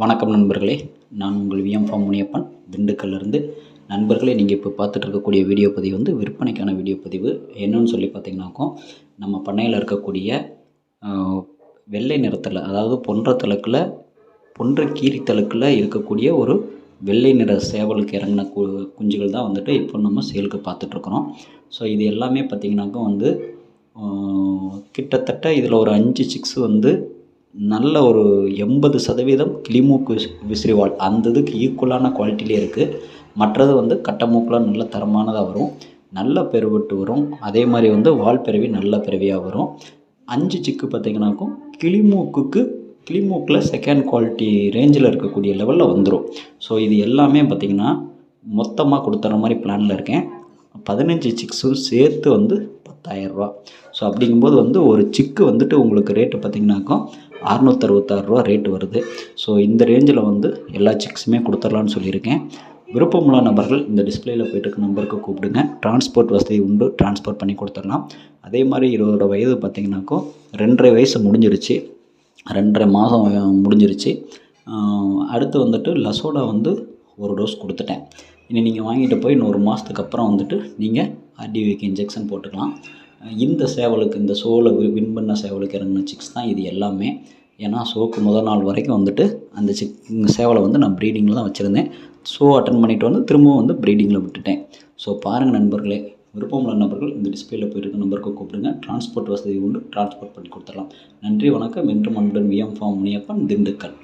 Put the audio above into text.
வணக்கம் நண்பர்களே. நான் உங்கள் விஎம் ஃபார்ம் முனியப்பன். திண்டுக்கல்லிருந்து நண்பர்களே நீங்கள் இப்போ பார்த்துட்டு இருக்கக்கூடிய வீடியோ பதிவு வந்து விற்பனைக்கான வீடியோ பதிவு. என்னன்னு சொல்லி பார்த்தீங்கன்னாக்கோ நம்ம பண்ணையில் இருக்கக்கூடிய வெள்ளை நிறத்தில் அதாவது பொன்ற தழுக்கில் பொன்ற கீரி தழுக்கில் இருக்கக்கூடிய ஒரு வெள்ளை நிற சேவலுக்கு இறங்கின கு குஞ்சுகள் தான் வந்துட்டு இப்போ நம்ம சேலுக்கு பார்த்துட்ருக்குறோம் ஸோ இது எல்லாமே பார்த்திங்கனாக்கா வந்து கிட்டத்தட்ட இதில் ஒரு அஞ்சு சிக்ஸ் வந்து நல்ல ஒரு எண்பது சதவீதம் கிளிமூக்கு விஸ்- விசிறிவால் அந்த இதுக்கு ஈக்குவலான குவாலிட்டிலே இருக்குது மற்றது வந்து கட்டமூக்கில் நல்ல தரமானதாக வரும். நல்ல பெருவெட்டு வரும். அதே மாதிரி வந்து வால் பிறவி நல்ல பிறவியாக வரும். அஞ்சு சிக்கு பார்த்தீங்கன்னாக்கும் கிளிமூக்குக்கு கிளிமூக்கில் செகண்ட் குவாலிட்டி ரேஞ்சில் இருக்கக்கூடிய லெவலில் வந்துடும் ஸோ இது எல்லாமே பார்த்திங்கன்னா மொத்தமாக கொடுத்துற மாதிரி பிளானில் இருக்கேன். பதினஞ்சு சிக்ஸும் சேர்த்து வந்து பத்தாயிரரூபா ஸோ அப்படிங்கும்போது வந்து ஒரு சிக்கு வந்துட்டு உங்களுக்கு ரேட்டு பார்த்திங்கனாக்கா அறநூற்றறுபத்தாறுரூவா ரேட்டு வருது. ஸோ இந்த ரேஞ்சில் வந்து எல்லா சிக்ஸுமே கொடுத்துர்லான்னு சொல்லியிருக்கேன். விருப்பமுள்ள நபர்கள் இந்த டிஸ்பிளேயில் போயிட்டு இருக்க நம்பருக்கு கூப்பிடுங்க. டிரான்ஸ்போர்ட் வசதி உண்டு டிரான்ஸ்போர்ட் பண்ணி கொடுத்துடலாம். அதே மாதிரி இருபதோட வயது பார்த்திங்கனாக்கோ ரெண்டரை வயசு முடிஞ்சிருச்சு. ரெண்டரை மாதம் முடிஞ்சிருச்சு. அடுத்து வந்துட்டு லசோடா வந்து ஒரு டோஸ் கொடுத்துட்டேன். இனி நீங்கள் வாங்கிட்டு போய் இன்னொரு மாதத்துக்கு அப்புறம் வந்துட்டு நீங்கள் ஆர்டிவிக்கு இன்ஜெக்ஷன் போட்டுக்கலாம். இந்த சேவலுக்கு இந்த ஷோவில் வின் பண்ண சேவலுக்கு இறங்கின சிக்ஸ் தான் இது எல்லாமே. ஏன்னா ஷோக்கு முதல் நாள் வரைக்கும் வந்துட்டு அந்த சிக் சேவலை வந்து நான் ப்ரீடிங்கில் தான் வச்சுருந்தேன். ஷோ அட்டன் பண்ணிட்டு வந்து திரும்பவும் வந்து ப்ரீடிங்கில் விட்டுட்டேன். ஸோ பாருங்கள் நண்பர்களே விருப்பமுள்ள நபர்கள் இந்த டிஸ்பிளேல போயிருக்க நம்பருக்கு கூப்பிடுங்க. டிரான்ஸ்போர்ட் வசதி உண்டு டிரான்ஸ்போர்ட் பண்ணி கொடுத்துடலாம். நன்றி வணக்கம். என்று அன்புடன் விஎம் ஃபார்ம் முனியப்பன் திண்டுக்கல்.